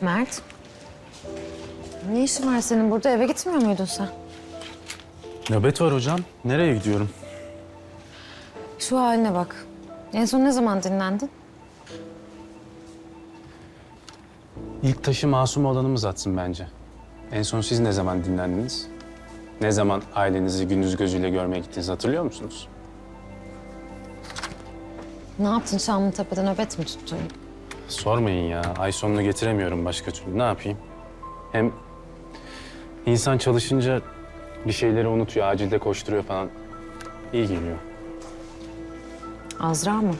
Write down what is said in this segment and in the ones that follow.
Mert. Ne işin var senin burada? Eve gitmiyor muydun sen? Nöbet var hocam. Nereye gidiyorum? Şu haline bak. En son ne zaman dinlendin? İlk taşı masum olanımız atsın bence. En son siz ne zaman dinlendiniz? Ne zaman ailenizi gündüz gözüyle görmeye gittiniz hatırlıyor musunuz? Ne yaptın Şamlıtepe'de nöbet mi tuttun? Sormayın ya. Ay sonunu getiremiyorum başka türlü. Ne yapayım? Hem insan çalışınca bir şeyleri unutuyor, acilde koşturuyor falan. İyi geliyor. Azra mı?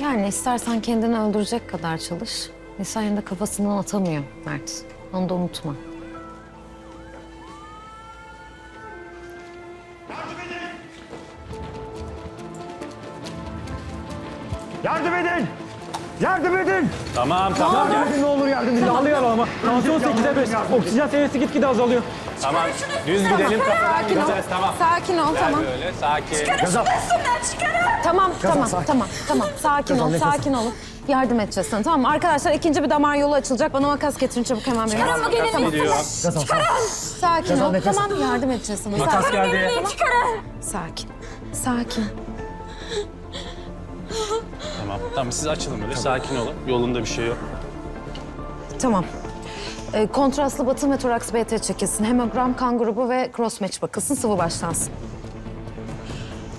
Yani istersen kendini öldürecek kadar çalış. Yine de kafasından atamıyor Mert. Onu da unutma. Yardım edin! Yardım edin! Tamam, tamam. gel. Yardım ne olur yardım edin. Ağlıyor ama. Tansiyon 8'e 5. Oksijen seviyesi gitgide azalıyor. Tamam. Düz gidelim kafadan Sakin ol. gideceğiz. Tamam. Sakin ol, tamam. böyle sakin. Gazap. Tamam, tamam, sakin. tamam, tamam. Sakin ol, sakin olun. Yardım edeceğiz sana, tamam mı? Arkadaşlar ikinci bir damar yolu açılacak. Bana makas getirin çabuk hemen. benim. Tamam, makas gidiyor. Sakin ol, nefes. tamam yardım edeceğiz sana. Makas Sakin. geldi. Sakin, sakin. Tamam. Tamam siz açılın böyle sakin olun. Yolunda bir şey yok. Tamam. Ee, kontrastlı batın ve toraks BT çekilsin. Hemogram, kan grubu ve crossmatch bakılsın, sıvı başlansın.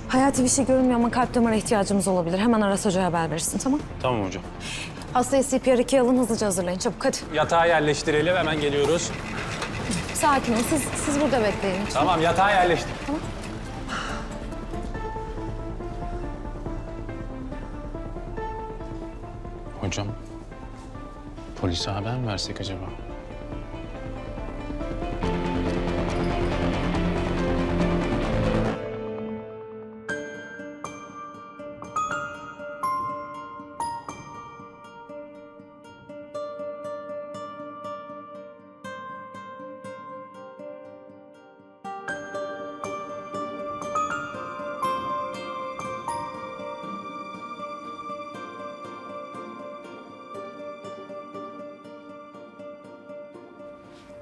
Hayati bir şey görünmüyor ama kalp damara ihtiyacımız olabilir. Hemen Aras Hoca'ya haber verirsin, tamam? Tamam hocam. Hastayı CPR 2'ye alın, hızlıca hazırlayın. Çabuk hadi. Yatağa yerleştirelim hemen geliyoruz. Sakin olun, siz, siz burada bekleyin. lütfen. Tamam yatağa yerleştir. Hocam, polise haber mi versek acaba?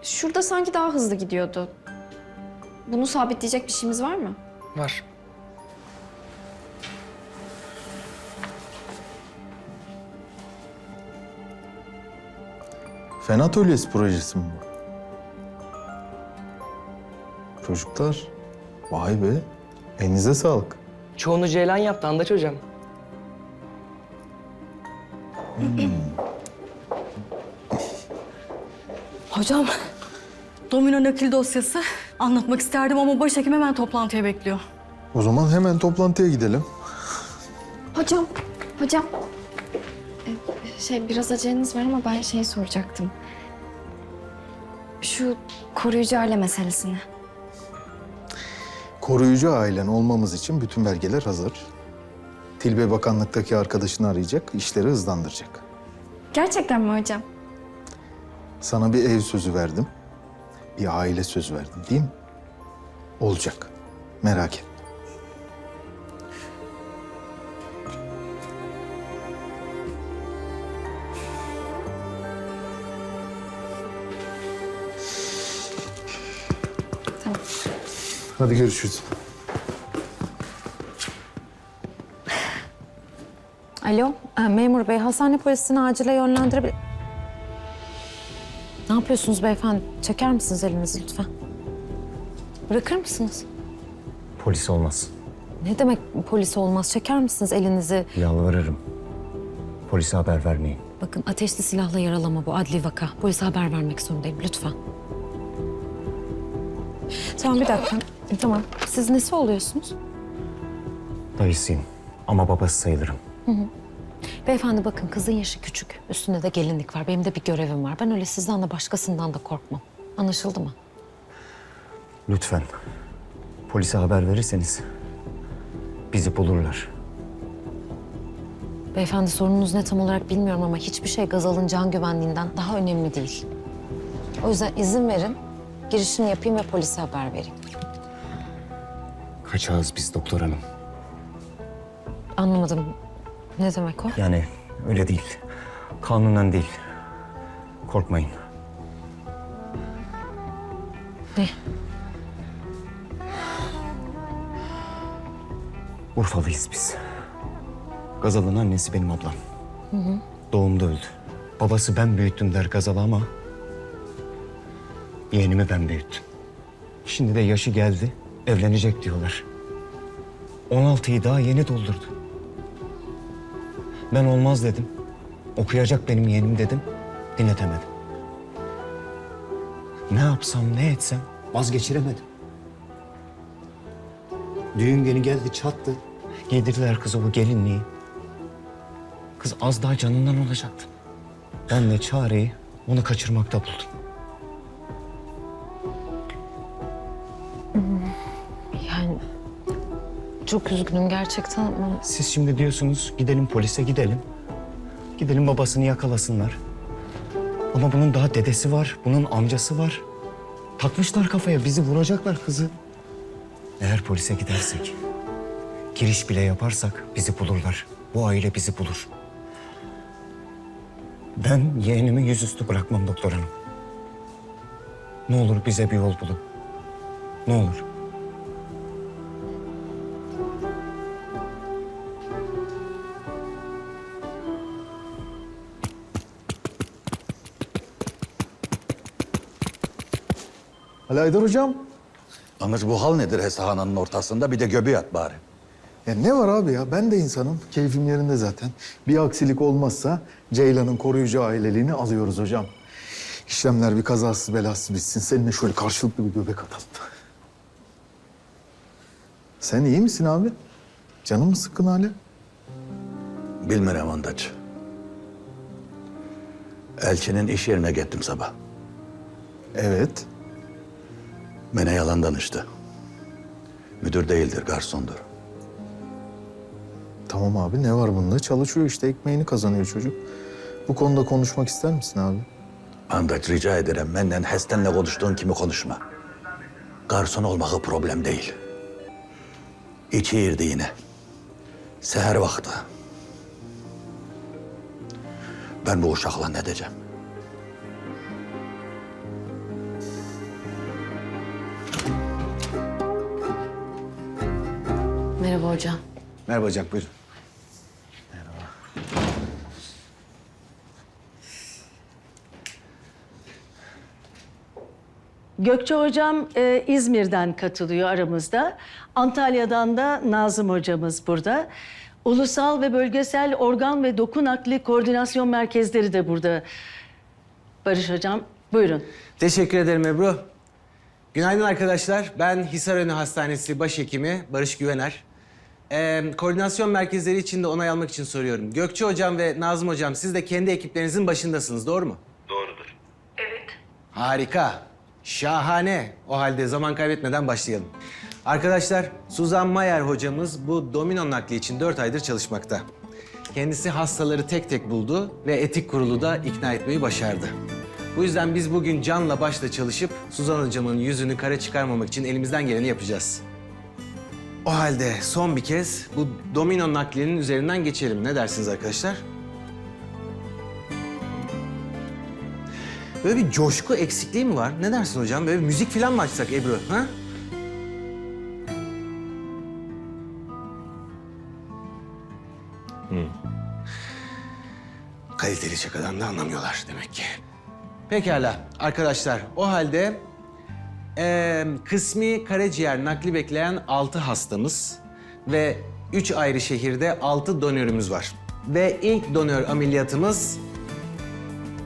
Şurada sanki daha hızlı gidiyordu. Bunu sabitleyecek bir şeyimiz var mı? Var. Fen atölyesi projesi mi bu? Çocuklar, vay be. Elinize sağlık. Çoğunu Ceylan yaptı Andaç hocam. Hocam, domino nakil dosyası anlatmak isterdim ama başhekim hemen toplantıya bekliyor. O zaman hemen toplantıya gidelim. Hocam, hocam. Ee, Şey biraz aceleniz var ama ben şey soracaktım. Şu koruyucu aile meselesini. Koruyucu ailen olmamız için bütün belgeler hazır. Tilbe Bakanlık'taki arkadaşını arayacak, işleri hızlandıracak. Gerçekten mi hocam? Sana bir ev sözü verdim. Bir aile sözü verdim değil mi? Olacak. Merak etme. Tamam. Hadi görüşürüz. Alo, e, memur bey, hastane polisini acile yönlendirebilir... Ne yapıyorsunuz beyefendi? Çeker misiniz elinizi lütfen? Bırakır mısınız? Polis olmaz. Ne demek polis olmaz? Çeker misiniz elinizi? Yalvarırım. Polise haber vermeyin. Bakın ateşli silahla yaralama bu adli vaka. Polise haber vermek zorundayım lütfen. Tamam bir dakika. Tamam. Siz nesi oluyorsunuz? Dayısıyım ama babası sayılırım. Beyefendi bakın kızın yaşı küçük. Üstünde de gelinlik var. Benim de bir görevim var. Ben öyle sizden de başkasından da korkmam. Anlaşıldı mı? Lütfen. Polise haber verirseniz bizi bulurlar. Beyefendi sorununuz ne tam olarak bilmiyorum ama hiçbir şey Gazal'ın can güvenliğinden daha önemli değil. O yüzden izin verin. Girişimi yapayım ve polise haber vereyim. Kaçağız biz doktor hanım. Anlamadım. Ne demek o? Yani öyle değil. Kanunen değil. Korkmayın. Ne? Urfalıyız biz. Gazal'ın annesi benim ablam. Doğumda öldü. Babası ben büyüttüm der Gazal'a ama... ...yeğenimi ben büyüttüm. Şimdi de yaşı geldi, evlenecek diyorlar. 16'yı daha yeni doldurdu. Ben olmaz dedim. Okuyacak benim yeğenim dedim. Dinletemedim. Ne yapsam ne etsem vazgeçiremedim. Düğün günü geldi çattı. Giydirdiler kızı bu gelinliği. Kız az daha canından olacaktı. Ben de çareyi onu kaçırmakta buldum. Çok üzgünüm gerçekten Siz şimdi diyorsunuz gidelim polise gidelim. Gidelim babasını yakalasınlar. Ama bunun daha dedesi var, bunun amcası var. Takmışlar kafaya bizi vuracaklar kızı. Eğer polise gidersek, giriş bile yaparsak bizi bulurlar. Bu aile bizi bulur. Ben yeğenimi yüzüstü bırakmam doktor hanım. Ne olur bize bir yol bulun. Ne olur. Ali Aydar hocam. Anır bu hal nedir Hesahana'nın ortasında? Bir de göbeği at bari. Ya ne var abi ya? Ben de insanım. Keyfim yerinde zaten. Bir aksilik olmazsa Ceylan'ın koruyucu aileliğini alıyoruz hocam. İşlemler bir kazasız belasız bitsin. Seninle şöyle karşılıklı bir göbek atalım. Sen iyi misin abi? Canın mı sıkkın hala? Bilmirem Andaç. Elçinin iş yerine gittim sabah. Evet. Bana yalan danıştı. Müdür değildir, garsondur. Tamam abi ne var bunda? Çalışıyor işte ekmeğini kazanıyor çocuk. Bu konuda konuşmak ister misin abi? Andaç rica ederim benden Hesten'le konuştuğun kimi konuşma. Garson olması problem değil. İçi irdi yine. Seher vakti. Ben bu uşakla ne diyeceğim? Merhaba hocam. Merhaba hocam buyurun. Gökçe Hocam e, İzmir'den katılıyor aramızda. Antalya'dan da Nazım Hocamız burada. Ulusal ve bölgesel organ ve doku nakli koordinasyon merkezleri de burada. Barış Hocam buyurun. Teşekkür ederim Ebru. Günaydın arkadaşlar. Ben Hisarönü Hastanesi Başhekimi Barış Güvener. Ee, koordinasyon merkezleri için de onay almak için soruyorum. Gökçe Hocam ve Nazım Hocam siz de kendi ekiplerinizin başındasınız, doğru mu? Doğrudur. Harika. Şahane. O halde zaman kaybetmeden başlayalım. Arkadaşlar, Suzan Mayer hocamız bu domino nakli için dört aydır çalışmakta. Kendisi hastaları tek tek buldu ve etik kurulu da ikna etmeyi başardı. Bu yüzden biz bugün canla başla çalışıp Suzan hocamın yüzünü kara çıkarmamak için elimizden geleni yapacağız. O halde son bir kez bu domino naklinin üzerinden geçelim. Ne dersiniz arkadaşlar? Böyle bir coşku eksikliği mi var? Ne dersin hocam? Böyle bir müzik falan mı açsak Ebru? Ha? Hmm. Kaliteli şakadan da anlamıyorlar demek ki. Pekala arkadaşlar o halde eee, kısmi karaciğer nakli bekleyen altı hastamız ve üç ayrı şehirde altı donörümüz var. Ve ilk donör ameliyatımız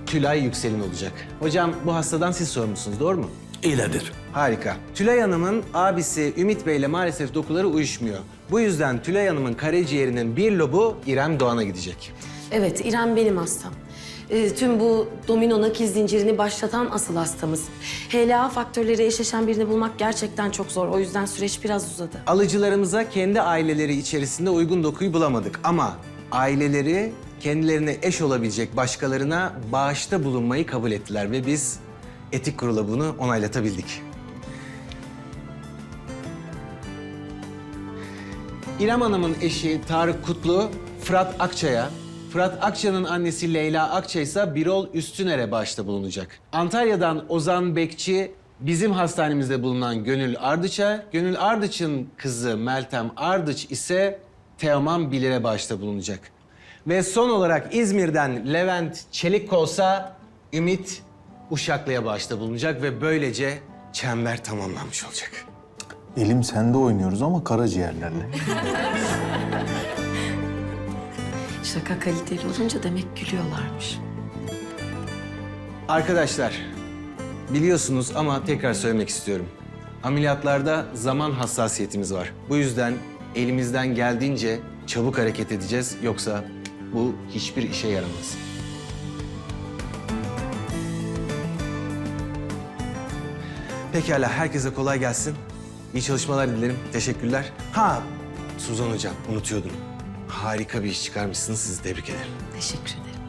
Tülay Yüksel'in olacak. Hocam bu hastadan siz sorumlusunuz doğru mu? İyiledir. Harika. Tülay Hanım'ın abisi Ümit Bey'le maalesef dokuları uyuşmuyor. Bu yüzden Tülay Hanım'ın karaciğerinin bir lobu İrem Doğan'a gidecek. Evet, İrem benim hastam. Ee, tüm bu domino nakil zincirini başlatan asıl hastamız. HLA faktörleri eşleşen birini bulmak gerçekten çok zor. O yüzden süreç biraz uzadı. Alıcılarımıza kendi aileleri içerisinde uygun dokuyu bulamadık ama aileleri kendilerine eş olabilecek başkalarına bağışta bulunmayı kabul ettiler ve biz etik kurula bunu onaylatabildik. İrem Hanım'ın eşi Tarık Kutlu Fırat Akçay'a, Fırat Akça'nın annesi Leyla Akça ise Birol Üstüner'e bağışta bulunacak. Antalya'dan Ozan Bekçi bizim hastanemizde bulunan Gönül Ardıç'a, Gönül Ardıç'ın kızı Meltem Ardıç ise Teoman Bilir'e bağışta bulunacak. Ve son olarak İzmir'den Levent Çelikkolsa Ümit Uşaklı'ya bağışta bulunacak ve böylece çember tamamlanmış olacak. Elim sende oynuyoruz ama karaciğerlerle. Şaka kaliteli olunca demek gülüyorlarmış. Arkadaşlar, biliyorsunuz ama tekrar söylemek istiyorum. Ameliyatlarda zaman hassasiyetimiz var. Bu yüzden elimizden geldiğince çabuk hareket edeceğiz. Yoksa bu hiçbir işe yaramaz. Pekala, herkese kolay gelsin. İyi çalışmalar dilerim. Teşekkürler. Ha, Suzan Hocam, unutuyordum. Harika bir iş çıkarmışsınız. Sizi tebrik ederim. Teşekkür ederim.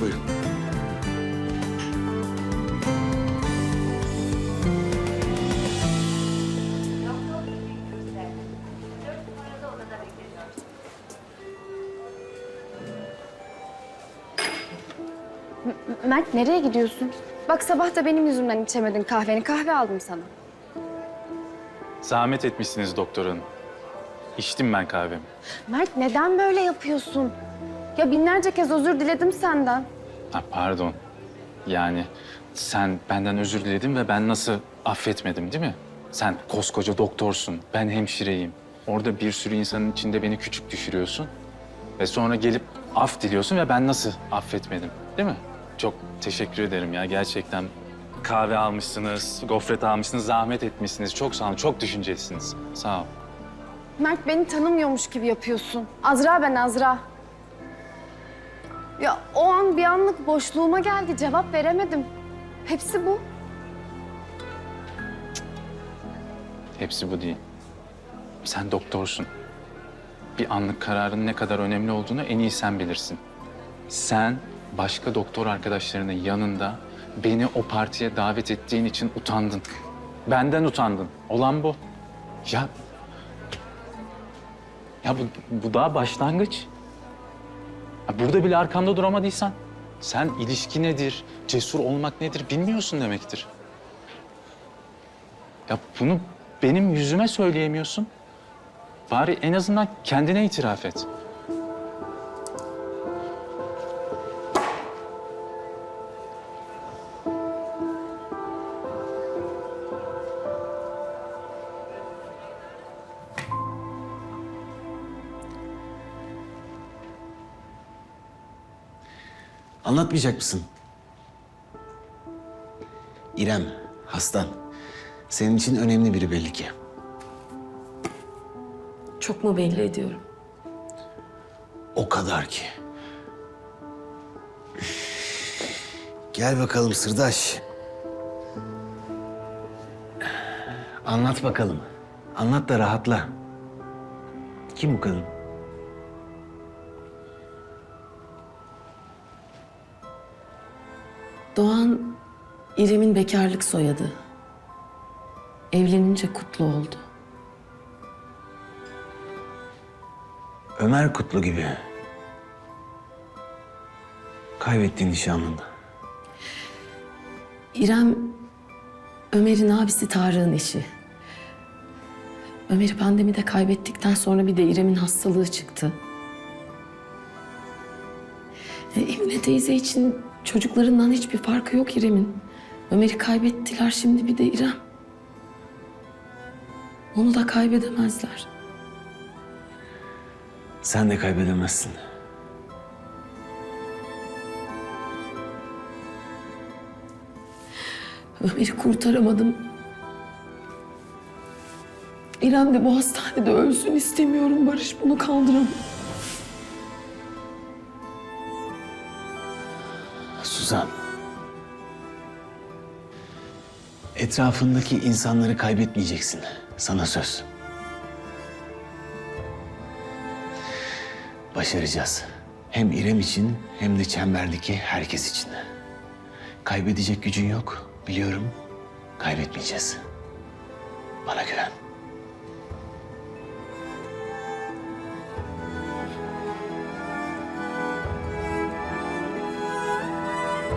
Buyurun. Mert nereye gidiyorsun? Bak sabah da benim yüzümden içemedin kahveni. Kahve aldım sana. Zahmet etmişsiniz doktor hanım. İçtim ben kahvemi. Mert neden böyle yapıyorsun? Ya binlerce kez özür diledim senden. Ha, pardon. Yani sen benden özür diledin ve ben nasıl affetmedim değil mi? Sen koskoca doktorsun, ben hemşireyim. Orada bir sürü insanın içinde beni küçük düşürüyorsun. Ve sonra gelip af diliyorsun ve ben nasıl affetmedim değil mi? Çok teşekkür ederim ya gerçekten. Kahve almışsınız, gofret almışsınız, zahmet etmişsiniz. Çok sağ olun, çok düşüncelisiniz. Sağ ol. Mert beni tanımıyormuş gibi yapıyorsun. Azra ben Azra. Ya o an bir anlık boşluğuma geldi. Cevap veremedim. Hepsi bu. Hepsi bu değil. Sen doktorsun. Bir anlık kararın ne kadar önemli olduğunu en iyi sen bilirsin. Sen başka doktor arkadaşlarının yanında beni o partiye davet ettiğin için utandın. Benden utandın. Olan bu. Ya ya bu, bu daha başlangıç. Ya burada bile arkamda duramadıysan sen ilişki nedir, cesur olmak nedir bilmiyorsun demektir. Ya bunu benim yüzüme söyleyemiyorsun. Bari en azından kendine itiraf et. Anlatmayacak mısın? İrem, hastan. Senin için önemli biri belli ki. Çok mu belli ediyorum? O kadar ki. Gel bakalım sırdaş. Anlat bakalım. Anlat da rahatla. Kim bu kadın? Bekarlık soyadı. Evlenince kutlu oldu. Ömer Kutlu gibi. Kaybettiğin nişanlını. İrem, Ömer'in abisi Tarık'ın eşi. Ömer'i pandemide kaybettikten sonra bir de İrem'in hastalığı çıktı. E, Emine teyze için çocuklarından hiçbir farkı yok İrem'in. Ömer'i kaybettiler şimdi bir de İrem. Onu da kaybedemezler. Sen de kaybedemezsin. Ömer'i kurtaramadım. İrem de bu hastanede ölsün istemiyorum Barış. Bunu kaldıramam. Suzan. Etrafındaki insanları kaybetmeyeceksin. Sana söz. Başaracağız. Hem İrem için hem de çemberdeki herkes için. Kaybedecek gücün yok. Biliyorum. Kaybetmeyeceğiz. Bana güven.